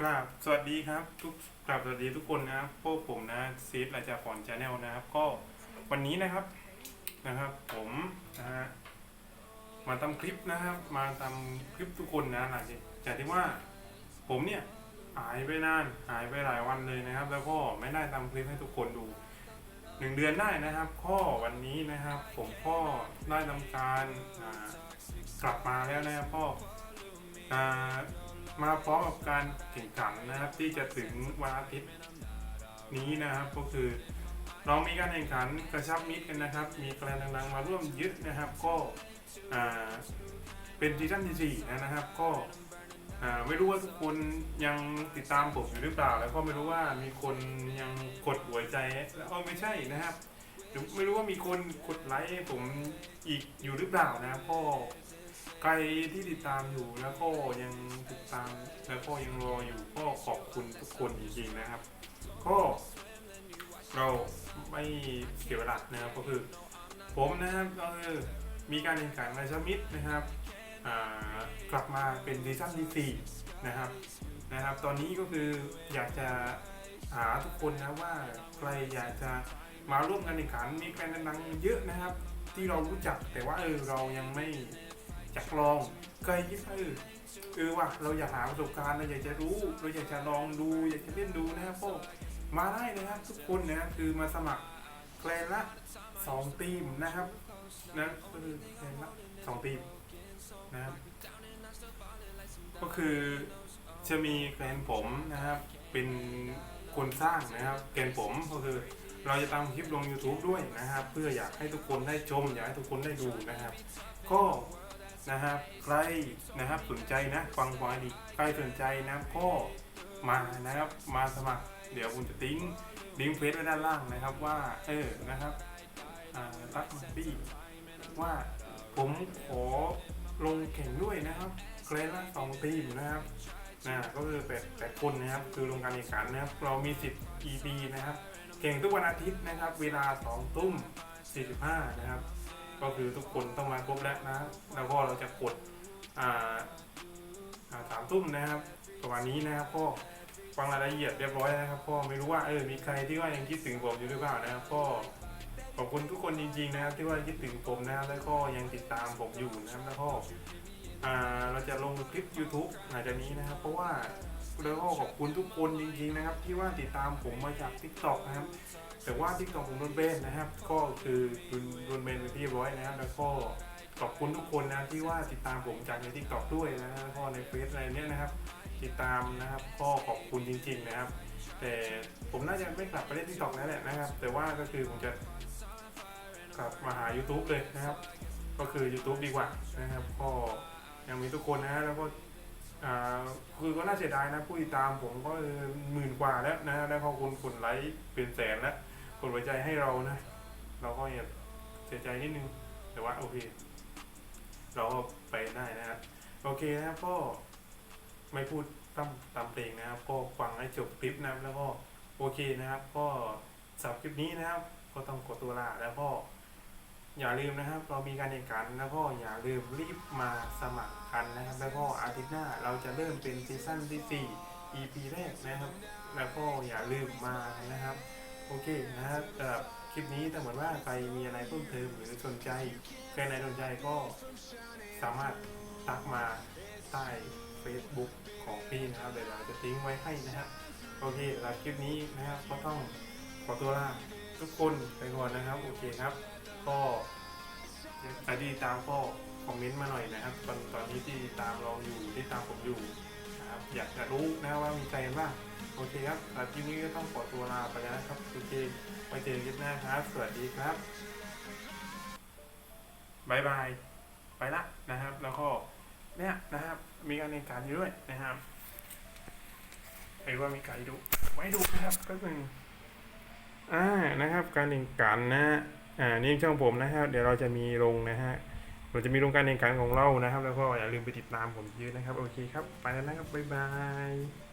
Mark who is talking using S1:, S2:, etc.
S1: กราบสวัสดีครับทุกกราบสวัสดีทุกคนนะครับพวกผมนะซีดราจาฟอนชาแนลนะครับ ก็วันนี้นะครับนะครับ ผมนะฮะมาทำคลิปนะครับ มาทำคลิปทุกคนนะหลังจากที่ว่าผมเนี่ยหายไปนานหายไปหลายวันเลยนะครับ แล้วก็ไม่ได้ทำคลิปให้ทุกคนดูหนึ่งเดือนได้นะครับข้อวันนี้นะครับ ผมก็ได้ทำการกลับมาแล้วนะครับก็อ่า มาพร้อมกับการแข่งขันนะครับที่จะถึงวันอาทิตย์นี้นะครับก็คือเรามีการแข่งขันกระชับมิตรกันนะครับ มีแกลนดังๆมาร่วมเยอะนะครับ ก็เป็นซีซั่นที่สี่นะครับ ก็ไม่รู้ว่าทุกคนยังติดตามผมอยู่หรือเปล่า แล้วก็ไม่รู้ว่ามีคนยังกดหัวใจแล้วไม่ใช่นะครับไม่รู้ว่ามีคนกดไลค์ผมอีกอยู่หรือเปล่านะครับก็ ใครที่ติดตามอยู่แล้วก็ยังติดตามแล้วก็ยังรออยู่ก็ขอบคุณทุกคนจริงๆนะครับ ก็เราไม่เสียเวลานะครับก็คือผมนะครับก็คือมีการแข่งขันไราชมิตรนะครับกลับมาเป็นซีซั่นที่สี่นะครับนะครับ ตอนนี้ก็คืออยากจะหาทุกคนนะว่าใครอยากจะมาร่วมการแข่งขันมีแฟนดังๆเยอะนะครับ ที่เรารู้จักแต่ว่าเออเรายังไม่ อยากลองเคยคิดว่าเออเออว่ะเราอยากหาประสบการณ์เราอยากจะรู้ เราอยากจะลองดู อยากจะเล่นดูนะครับพวกมาได้นะครับทุกคนนะค,คือมาสมัครแกลนละสองทีมนะครับนะก็คือแกลนละสองทีมนะครับก็คือจะมีแกลนผมนะครับ เป็นคนสร้างนะครับแกลนผมก็คือเราจะทำคลิปลง YouTube ด้วยนะครับ เพื่ออยากให้ทุกคนได้ชม อยากให้ทุกคนได้ดูนะครับ ก็ นะครับ ใครนะครับสนใจนะฟังฟังดีใครสนใจนะก็มานะครับมาสมัคร เดี๋ยวผมจะทิ้งลิงก์เฟซไว้ด้านล่างนะครับว่าเออนะครับรักมาพี่ว่าผมขอลงแข่งด้วยนะครับเกรละสองทีมนะครับนะก็คือแปดแปดคนนะครับ คือลงการแข่งขันนะครับ เรามี 10 EP นะครับแข่งทุกวันอาทิตย์นะครับ เวลา2ทุ่ม45นะครับ ก็คือทุกคนต้องมาครบแล้วนะ แล้วก็เราจะกดสามทุ่มนะครับประมาณนี้นะครับก็ฟังรายละเอียดเรียบร้อยแล้วนะครับก็ไม่รู้ว่าเออมีใครที่ว่ายังคิดถึงผมอยู่หรือเปล่านะครับก็ขอบคุณทุกคนจริงๆนะครับ ที่ว่าคิดถึงผมนะครับแล้วก็ยังติดตามผมอยู่นะครับแล้วก็อ่าเราจะลงคลิป YouTube หลังจากนี้นะครับ เพราะว่า แล้วก็ขอบคุณทุกคนจริงๆนะครับ ที่ว่าติดตามผมมาจาก TikTok นะครับ แต่ว่าที่ของผมโดนเบนนะครับ ก็คือโดนเบนไปที่ร้อยนะครับ แล้วก็ขอบคุณทุกคนนะที่ว่าติดตามผมจากในทิกตอกด้วยนะแล้วก็ในเฟซอะไรเนี้ยนะครับ ติดตามนะครับก็ขอบคุณจริง ๆนะครับ แต่ผมน่าจะไม่กลับไปเล่นทิกตอกแล้วแหละนะครับ แต่ว่าก็คือผมจะกลับมาหา YouTube เลยนะครับ ก็คือ YouTube ดีกว่านะครับ ก็ยังมีทุกคนนะแล้วก็ คือก็น่าเสียดายนะผู้ติดตามผมก็หมื่นกว่าแล้วนะแล้วพอคนกดไลค์เป็นแสนแล้วกดหัวใจให้เรานะ เราก็อย่าเสียใจนิดนึง แต่ว่าโอเค เราก็ไปได้นะครับโอเคนะครับก็ไม่พูดตั้มตามเพลงนะครับ ก็ฟังให้จบคลิปนะครับแล้วก็โอเคนะครับ ก็สำหรับคลิปนี้นะครับ ก็ต้องกดตัวลาแล้วก็ อย่าลืมนะครับ เรามีการแข่งขันแล้วก็อย่าลืมรีบมาสมัครกันนะครับ แล้วก็อาทิตย์หน้าเราจะเริ่มเป็นซีซั่นที่ 4 EP แรกนะครับ แล้วก็อย่าลืมมานะครับ โอเคนะครับคลิปนี้ถ้าเหมือนว่าใครมีอะไรเพิ่มเติมหรือสนใจใครไหนสนใจก็สามารถทักมาใต้ Facebook ของพี่นะครับเดี๋ยวเราจะทิ้งไว้ให้นะครับ โอเคสำหรับคลิปนี้นะครับก็ต้องขอตัวลาทุกคนไปก่อนนะครับ โอเคครับ ก็ใครที่ตามก็คอมเมนต์มาหน่อยนะครับ ตอนตอนนี้ที่ตามเราอยู่ที่ตามผมอยู่นะครับอยากจะรู้นะว่ามีใครบ้างโอเคครับสำหรับคลิปนี้ก็ต้องขอตัวลาไปแล้วนะครับโอเคไว้เจอกันคลิปหน้าครับ สวัสดีครับบายบายไปละนะครับ แล้วก็เนี่ยนะครับ มีการแข่งขันอยู่ด้วยนะครับไอ้ว่ามีไก่ดูไว้ดูนะครับก็เป็นงอ่านะครับ การแข่งขันนะฮะ อ่านี่ช่องผมนะครับ เดี๋ยวเราจะมีลงนะฮะเราจะมีลงการแข่งขันของเรานะครับ แล้วก็อย่าลืมไปติดตามผมเยอะนะครับ โอเคครับ ไปแล้วนะครับ บ๊ายบาย